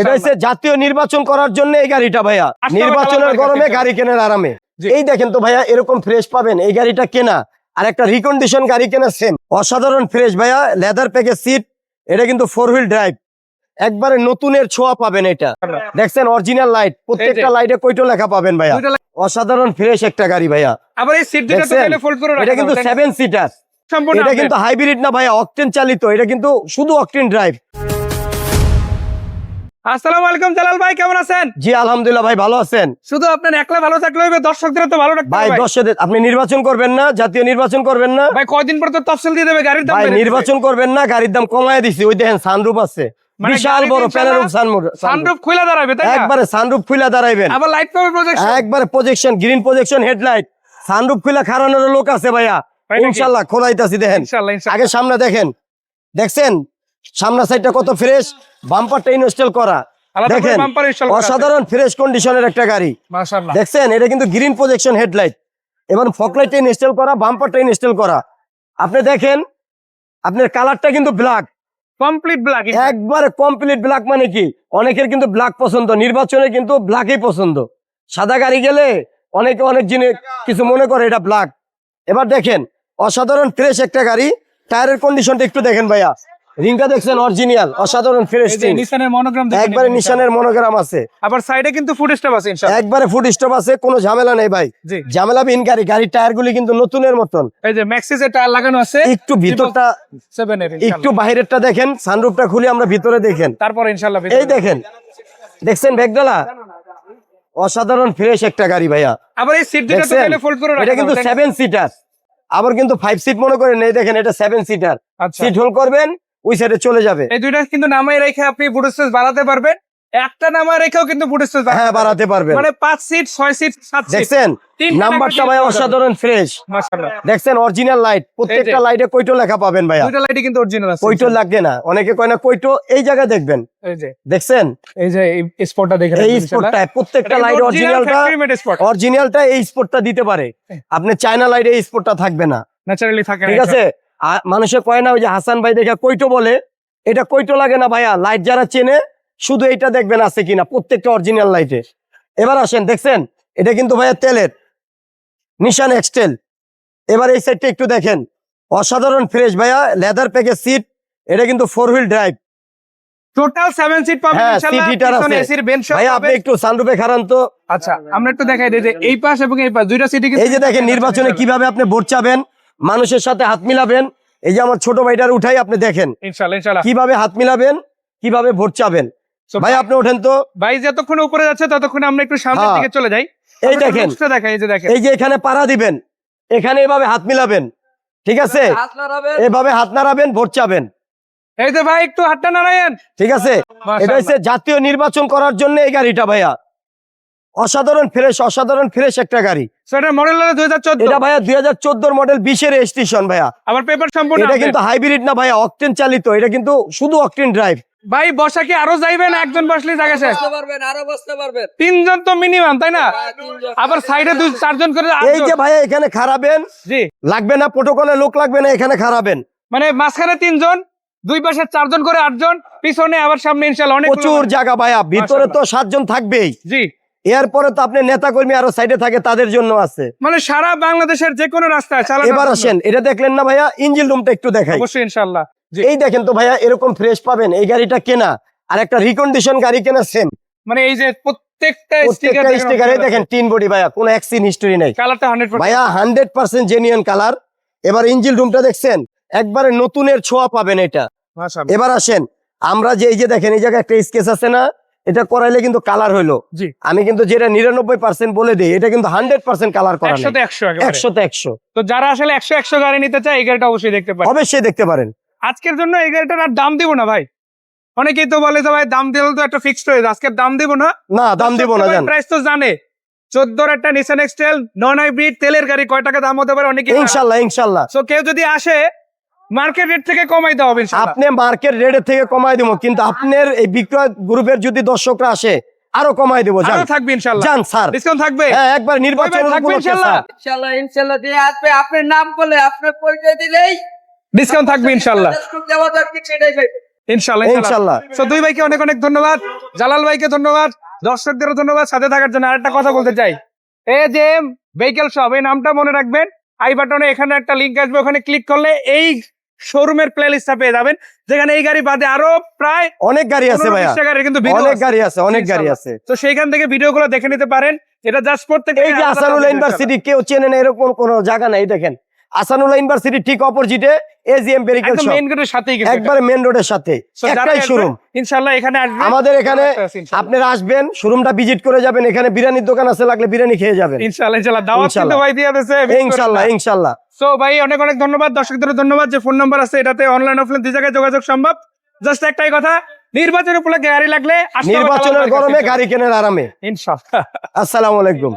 এটা হচ্ছে জাতীয় নির্বাচন করার জন্য এই গাড়িটা ভাইয়া। নির্বাচনের গরমে গাড়ি কেনার আরামে। এই দেখেন তো ভাইয়া এরকম ফ্রেশ পাবেন। এই গাড়িটা কেনা। আর একটা রিকন্ডিশন গাড়ি কেনা সেম অসাধারণ ফ্রেশ ভাইয়া লেদার প্যাকেজ সিট এটা কিন্তু ফোর হুইল ড্রাইভ একবারে নতুনের ছোঁয়া পাবেন এটা। দেখছেন অরিজিনাল লাইট প্রত্যেকটা লাইটে কয়টো লেখা পাবেন ভাইয়া। অসাধারণ ফ্রেশ একটা গাড়ি ভাইয়া। আবার এই সিট দুটো চাইলে ফোল্ড করে এটা কিন্তু সেভেন সিটার সম্পূর্ণ এটা কিন্তু হাইব্রিড না ভাইয়া অকটেন চালিত। এটা কিন্তু শুধু অকটেন ড্রাইভ আসসালামু আলাইকুম জালাল ভাই কেমন আছেন? জি আলহামদুলিল্লাহ ভাই ভালো আছেন। শুধু আপনার একলা ভালো থাকলে হইবে দর্শকদের তো ভালো রাখতে ভাই দর্শকদের আপনি নির্বাচন করবেন না জাতীয় নির্বাচন করবেন না। ভাই কয়দিন পর তো তফসিল দিয়ে দেবে গাড়ির দাম ভাই নির্বাচন করবেন না গাড়ির দাম কমায় দিছি। ওই দেখেন সানরুফ আছে। মানে বিশাল বড় ইনশাআল্লাহ সানরুফ সানরুফ খুলে দাঁড়াবে তাই না? একবারে সানরুফ খুলে দাঁড়াইবেন। আবার লাইট পাবে প্রজেকশন একবারে projection green projection headlight sunroof খুলে লোক আছে ভাইয়া? ইনশাল্লাহ খোলাইতাছি দেখেন। ইনশাআল্লাহ ইনশাআল্লাহ আগে সামনে দেখেন। দেখছেন? সামনের সাইডটা কত ফ্রেশ বাম্পারটা ইনস্টল করা। দেখেন করা অসাধারণ ফ্রেশ কন্ডিশনের একটা গাড়ি। দেখছেন এটা কিন্তু গ্রিন প্রজেকশন হেডলাইট এবং ফকলাইটটা ইনস্টল করা বাম্পারটা ইনস্টল করা। আপনি দেখেন আপনার কালারটা কিন্তু ব্ল্যাক কমপ্লিট ব্ল্যাক একবারে কমপ্লিট ব্ল্যাক মানে কি? অনেকের কিন্তু ব্ল্যাক পছন্দ নির্বাচনে কিন্তু ব্ল্যাকই পছন্দ। সাদা গাড়ি গেলে অনেকে অনেক জিনিস কিছু মনে করে এটা ব্ল্যাক এবার দেখেন অসাধারণ ফ্রেশ একটা গাড়ি। টায়ারের কন্ডিশনটা একটু দেখেন ভাইয়া। রিংটা দেখছেন অরিজিনাল অসাধারণ ফ্রেশ নিশানের মনোগ্রাম একবারে নিশানের মনোগ্রাম আছে। আবার সাইডে কিন্তু ফুড স্টপ আছে ইনশাআল্লাহ। একবারে ফুড স্টপ আছে কোনো ঝামেলা নেই ভাই। ঝামেলা বিন গাড়ি গাড়ির টায়ার গুলি কিন্তু নতুনের মতন। এই যে ম্যাক্সিসের টায়ার লাগানো আছে একটু ভিতরটা 7 এর একটু বাইরেরটা দেখেন সানরুফটা খুলে আমরা ভিতরে দেখেন। তারপর ইনশাআল্লাহ এই দেখেন দেখছেন ব্যাগডালা? অসাধারণ ফ্রেশ একটা গাড়ি ভাইয়া। আবার এই সিট দুটো তো ফোল্ড করে রাখা এটা কিন্তু যাবে, তাই না? সেভেন সিটার আবার কিন্তু ফাইভ সিট মনে করেন এই দেখেন এটা সেভেন সিটার সিট হোল করবেন ওই সাইডে চলে যাবে। এই দুইটা কিন্তু নামাই রেখে আপনি ফুড স্পেস বাড়াতে পারবেন। একটা নামায় রেখেও কিন্তু ফুড স্পেস হ্যাঁ বাড়াতে পারবেন। মানে পাঁচ সিট ছয় সিট সাত সিট দেখছেন? নাম্বারটা ভাই অসাধারণ ফ্রেশ মাশাআল্লাহ। দেখছেন? অরিজিনাল লাইট প্রত্যেকটা লাইটে কইটো লেখা পাবেন ভাই দুইটা লাইটই কিন্তু অরিজিনাল আছে। কইটো লাগবে না। অনেকে কয় না কইটো এই জায়গায় দেখবেন। এই যে। দেখছেন? এই যে এই স্পটটা দেখেন এই স্পটটা প্রত্যেকটা লাইট অরিজিনালটা অরিজিনালটা এই স্পটটা দিতে পারে। আপনি চায়না লাইটে এই স্পটটা থাকবে না। ন্যাচারালি থাকে ঠিক আছে? মানুষে কয় না ওই যে হাসান ভাই দেখে কইটো বলে এটা কইটো লাগে না ভাইয়া লাইট যারা চেনে শুধু এটা দেখবেন আছে কিনা প্রত্যেকটা অরিজিনাল লাইটে এবার আসেন দেখছেন? এটা কিন্তু ভাইয়া তেলের নিশান এক্সটেল এবার এই সাইডটা একটু দেখেন। অসাধারণ ফ্রেশ ভাইয়া লেদার প্যাকেজ সিট এটা কিন্তু four wheel drive total 7 seat পাবেন ইনশাআল্লাহ পিছনে। এসির বেঞ্চ ভাইয়া আপনি একটু সানরুফে খারান তো। আচ্ছা আমরা একটু দেখাই দিই যে এই পাশ এবং এই পাশ দুইটা সিটি এই যে দেখেন নির্বাচনে কীভাবে আপনি ভোট চাবেন মানুষের সাথে হাত মিলাবেন। এই যে আমার ছোট ভাইটার উঠাই আপনি দেখেন। ইনশাআল্লাহ ইনশাআল্লাহ। কীভাবে হাত মিলাবেন কীভাবে ভোট চাবেন। ভাই আপনি ওঠেন তো। ভাই যতক্ষণ উপরে যাচ্ছে ততক্ষণ আমরা একটু সামনের হ্যাঁ। দিকে চলে যাই। এই দেখেন। এই যে এখানে পাড়া দিবেন। এখানে এভাবে হাত মিলাবেন। ঠিক আছে? এভাবে হাত নাড়াবেন। ভোট চাবেন। এই যে ভাই একটু হাতটা নাড়ায়েন। ঠিক আছে? এটা হচ্ছে জাতীয় নির্বাচন করার জন্য এই গাড়িটা ভাইয়া। অসাধারণ ফ্রেশ অসাধারণ ফ্রেশ একটা গাড়ি। সো এটা মডেল হলো 2014 এটা ভাইয়া দুই হাজার চোদ্দোর মডেল বিশের রেজিস্ট্রেশন ভাইয়া। আবার পেপার সম্পূর্ণ এটা কিন্তু হাইব্রিড না ভাইয়া অকটেন চালিত। এটা কিন্তু শুধু অকটেন ড্রাইভ ভাই বসা কি আরও যাইবেন একজন বসলে জায়গা শেষ? বসতে পারবেন আরও বসতে পারবেন। তিনজন তো মিনিমাম তাই না? হ্যাঁ, আবার সাইডে দুই চারজন করে এই যে ভাইয়া এখানে খারাপেন জি। লাগবে না প্রোটোকলে লোক লাগবে না এখানে খারাপেন। মানে মাঝখানে তিনজন দুই পাশে চারজন করে আটজন পিছনে আবার সামনে ইনশাল্লাহ অনেক প্রচুর জায়গা ভাইয়া ভিতরে তো সাতজন থাকবেই। জি। এরপরে তো আপনি নেতা কর্মী আরও সাইডে থাকে তাদের জন্য আছে। মানে সারা বাংলাদেশের যে কোনো রাস্তায় এবার আসেন এটা দেখলেন না ভাইয়া? ইঞ্জিন রুমটা একটু দেখাই। অবশ্যই ইনশাল্লাহ এই দেখেন তো ভাইয়া এরকম ফ্রেশ পাবেন। এই গাড়িটা কেনা আর একটা রিকন্ডিশন গাড়ি কেনা সেম মানে এই যে প্রত্যেকটা দেখেন তিন বডি ভাইয়া কোনো হিস্টোরি নাই। কালারটা ভাইয়া হান্ড্রেড পার্সেন্ট জেনুইন কালার এবার ইঞ্জিন রুমটা দেখছেন? একবারে নতুনের ছোঁয়া পাবেন এটা। এবার আসেন আমরা যে এই যে দেখেন এই জায়গায় একটা স্কেচ আছে না? এটা করাইলে কিন্তু কালার হইল। আমি কিন্তু যেটা নিরানব্বই পার্সেন্ট বলে দিই এটা কিন্তু হান্ড্রেড পার্সেন্ট কালার করা একশোতে একশো তো যারা আসলে একশো একশো গাড়ি নিতে চায় এই গাড়িটা অবশ্যই দেখতে পারে অবশ্যই দেখতে পারেন। আজকের জন্য এই গাড়িটার আর দাম দিব না ভাই। অনেকেই তো বলে যে ভাই দাম দিলে তো একটা ফিক্সড হয়ে যায়। আজকের দাম দিব না। না দাম দিব না প্রাইস তো জানে। চোদ্দোর একটা নিসান এক্সটেল নন হাইব্রিড তেলের গাড়ি কয় টাকা দাম হতে পারে অনেকে ইনশাল্লাহ ইনশাল্লাহ। তো কেউ যদি আসে মার্কেট রেট থেকে কমাই দেওয়া হবে আপনি মার্কেট রেটের থেকে কমাই দিব কিন্তু আপনার এই বিক্রয় গ্রুপের যদি দর্শকরা আসে আরও কমাই দেবো থাকবে ইনশাল্লাহ জান স্যার। ডিসকাউন্ট থাকবে? হ্যাঁ একবার নির্বাচন থাকবে ইনশাল্লাহ? ইনশাল্লাহ ইনশাল্লাহ দিয়ে আসবে। আপনার নাম বলে আপনার পরিচয় দিলেই ডিসকাউন্ট থাকবে ইনশাল্লাহ। ইনশাল্লাহ ইনশাল্লাহ সো দুই ভাইকে অনেক অনেক ধন্যবাদ। জালাল ভাইকে ধন্যবাদ। দর্শকদেরও ধন্যবাদ সাথে থাকার জন্য। আরেকটা কথা বলতে চাই। এ যে ভেহিকেল শপ এই নামটা মনে রাখবেন। আই বাটনে এখানে একটা লিঙ্ক আসবে ওখানে ক্লিক করলে এই শোরুমের প্লে লিস্টটা পেয়ে যাবেন। যেখানে এই গাড়ি বাদে আরও প্রায় অনেক গাড়ি আছে ভাইয়া 15-20 টা গাড়ির কিন্তু অনেক গাড়ি আছে অনেক গাড়ি আছে। তো সেইখান থেকে ভিডিওগুলো দেখে নিতে পারেন। এটা জাস্ট প্রত্যেক এই যে আসারুল ইউনিভার্সিটি কেউ চেনে না এরকম কোনো জায়গা নাই দেখেন। আসানুল ইউনিভার্সিটি ঠিক অপোজিটে এজিএম বেরিকেল শপ মেইন গেটের সাথেই কিন্তু একবারে মেন রোডের সাথে। একটাই শোরুম ইনশাআল্লাহ এখানে আসবেন আমাদের এখানে আপনারা আসবেন শোরুমটা ভিজিট করে যাবেন এখানে বিরিয়ানির দোকান আছে লাগলে বিরিয়ানি খেয়ে যাবেন। ইনশাআল্লাহ ইনশাআল্লাহ। দাওয়াত কিন্তু ভাই দিয়ে দিয়েছে ইনশাল্লাহ ইনশাল্লাহ সো ভাই অনেক অনেক ধন্যবাদ। দর্শকদের ধন্যবাদ যে ফোন নাম্বার আছে এটাতে অনলাইন অফলাইন দুই জায়গায় যোগাযোগ সম্ভব। জাস্ট একটাই কথা নির্বাচন উপলক্ষে গাড়ি লাগলে নির্বাচনের গরমে গাড়ি কেনার আরামে। ইনশাআল্লাহ। আসসালামু আলাইকুম।